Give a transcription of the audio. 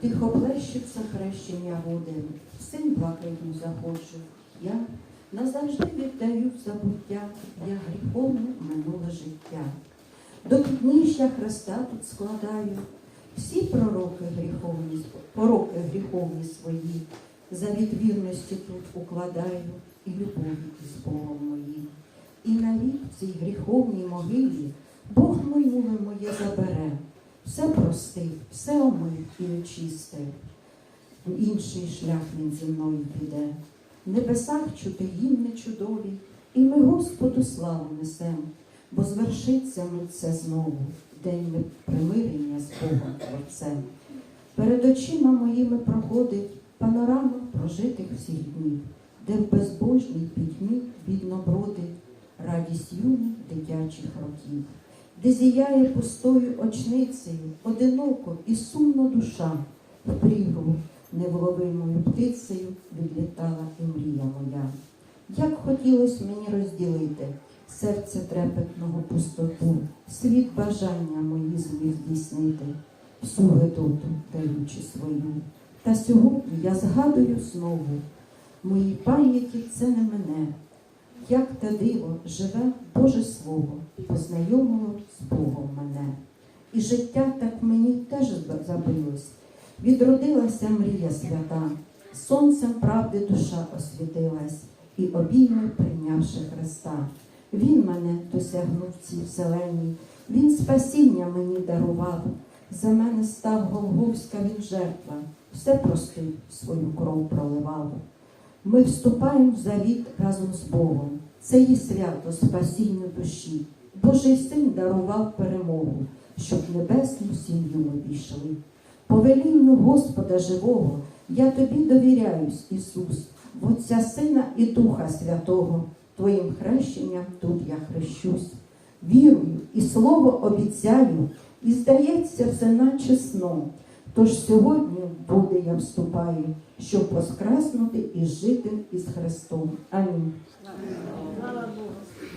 Тихо плещуться хрещення води, син блакитну заходжу. Я назавжди віддаю забуття, я гріховне минуле життя. До підніжжя Христа тут складаю всі пророки гріховні, пороки гріховні свої, завіт вірності тут укладаю і любові із Богом моїм. І навік в цій гріховній могилі Бог минуле моє забере, все простив, все омив і очистив. В інший шлях він зі мною піде. В небесах чути гімни чудові, і ми Господу славу несем, бо звершиться це знову, день ми примирення з Богом Творцем. Перед очима моїми проходить панорама прожитих всіх днів, де в безбожній пітьмі бідно бродить радість юних дитячих років, де зіяє пустою очницею, одиноко і сумно душа, в прірву невловимою птицею відлітала і мрія моя. Як хотілось мені розділити серце трепетного пустоту, світ бажання мої зміг здійснити, всю гидоту даючи свою. Та сьогодні я згадую знову, в моїй пам'яті це не мене, як те диво живе Боже свого, познайомило з Богом мене. І життя так мені теж забилось, відродилася мрія свята, сонцем правди душа освітилась, і обійми прийнявши Христа. Він мене досягнув цій вселенні, Він спасіння мені дарував, за мене став Голговська він жертва, все простив, свою кров проливав. Ми вступаємо в завіт разом з Богом. Це є свято спасінню душі. Божий син дарував перемогу, щоб небесну сім'ю ми війшли. По велінню Господа живого я тобі довіряюсь, Ісус, в Отця Сина і Духа Святого, Твоїм хрещенням тут я хрещусь. Вірую і слово обіцяю, і здається, все наче сном. Тож сьогодні в буде я вступаю, щоб воскреснути і жити із Христом. Амінь.